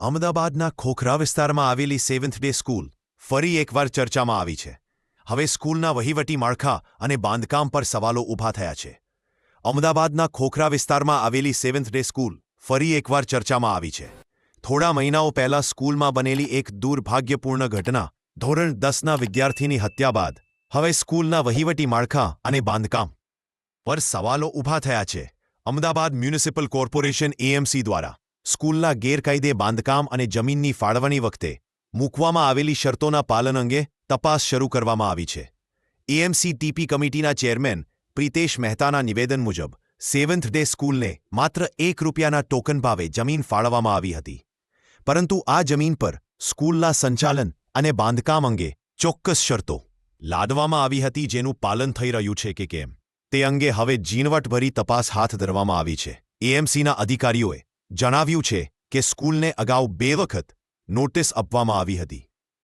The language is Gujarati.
અમદાવાદના ખોખરા વિસ્તારમાં આવેલી સેવન્થ ડે સ્કૂલ ફરી એકવાર ચર્ચામાં આવી છે. હવે સ્કૂલના વહીવટી માળખા અને બાંધકામ પર સવાલો ઊભા થયા છે. અમદાવાદના ખોખરા વિસ્તારમાં આવેલી સેવન્થ ડે સ્કૂલ ફરી એકવાર ચર્ચામાં આવી છે. થોડા મહિનાઓ પહેલા સ્કૂલમાં બનેલી એક દુર્ભાગ્યપૂર્ણ ઘટના ધોરણ દસના વિદ્યાર્થીની હત્યા બાદ હવે સ્કૂલના વહીવટી માળખા અને બાંધકામ પર સવાલો ઊભા થયા છે. અમદાવાદ મ્યુનિસિપલ કોર્પોરેશન એએમસી દ્વારા સ્કૂલના ગેરકાયદે બાંધકામ અને જમીનની ફાળવણી વખતે મૂકવામાં આવેલી શરતોના પાલન અંગે તપાસ શરૂ કરવામાં આવી છે. એએમસી ટીપી કમિટીના ચેરમેન પ્રિતેશ મહેતાના નિવેદન મુજબ સેવન્થ ડે સ્કૂલને માત્ર એક રૂપિયાના ટોકન ભાવે જમીન ફાળવવામાં આવી હતી. પરંતુ આ જમીન પર સ્કૂલના સંચાલન અને બાંધકામ અંગે ચોક્કસ શરતો લાદવામાં આવી હતી જેનું પાલન થઈ રહ્યું છે કે કેમ. તે અંગે હવે ઝીણવટભરી તપાસ હાથ ધરવામાં આવી છે. એએમસીના અધિકારીઓએ જણાવ્યું છે કે સ્કૂલને અગાઉ બે વખત નોટિસ આપવામાં આવી હતી.